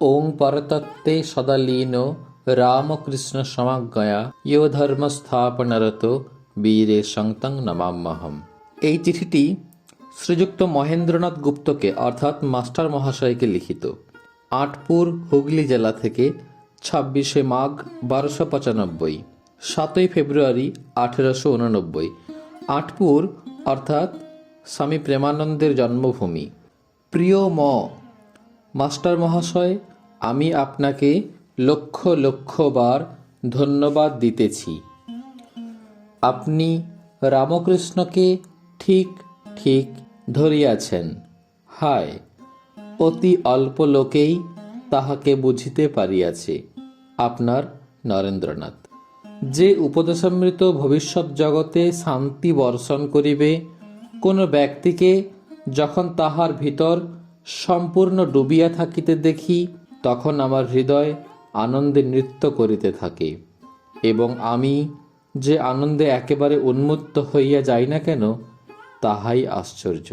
ওং পরতত্ত্বে সদা লীন রামকৃষ্ণ ইয় ধর্মস্থাপনরত বীরে সংতং নমাম্যহম এই চিঠিটি শ্রীযুক্ত মহেন্দ্রনাথ গুপ্তকে, অর্থাৎ মাস্টার মহাশয়কে লিখিত। আটপুর হুগলি জেলা থেকে ছাব্বিশে মাঘ বারোশো পঁচানব্বই, সাতই ফেব্রুয়ারি আঠেরোশো উননব্বই। আটপুর, অর্থাৎ স্বামী প্রেমানন্দের জন্মভূমি। প্রিয় ম, মাস্টার মহাশয় আমি আপনাকে লক্ষ লক্ষবার ধন্যবাদ দিতেছি। আপনি রামকৃষ্ণকে ঠিক ঠিক ধরিয়াছেন। হায়, অতি অল্প লোকেই তাহাকে বুঝিতে পারিয়াছে, আপনার নরেন্দ্রনাথ। যে উপদেশামৃত ভবিষ্যৎ জগতে শান্তি বর্ষণ করিবে, কোনো ব্যক্তিকে যখন তাহার ভিতর সম্পূর্ণ ডুবিয়া থাকিতে দেখি তখন আমার হৃদয় আনন্দে নৃত্য করিতে থাকে। এবং আমি যে আনন্দে একেবারে উন্মুক্ত হইয়া যাই না কেন, তাহাই আশ্চর্য।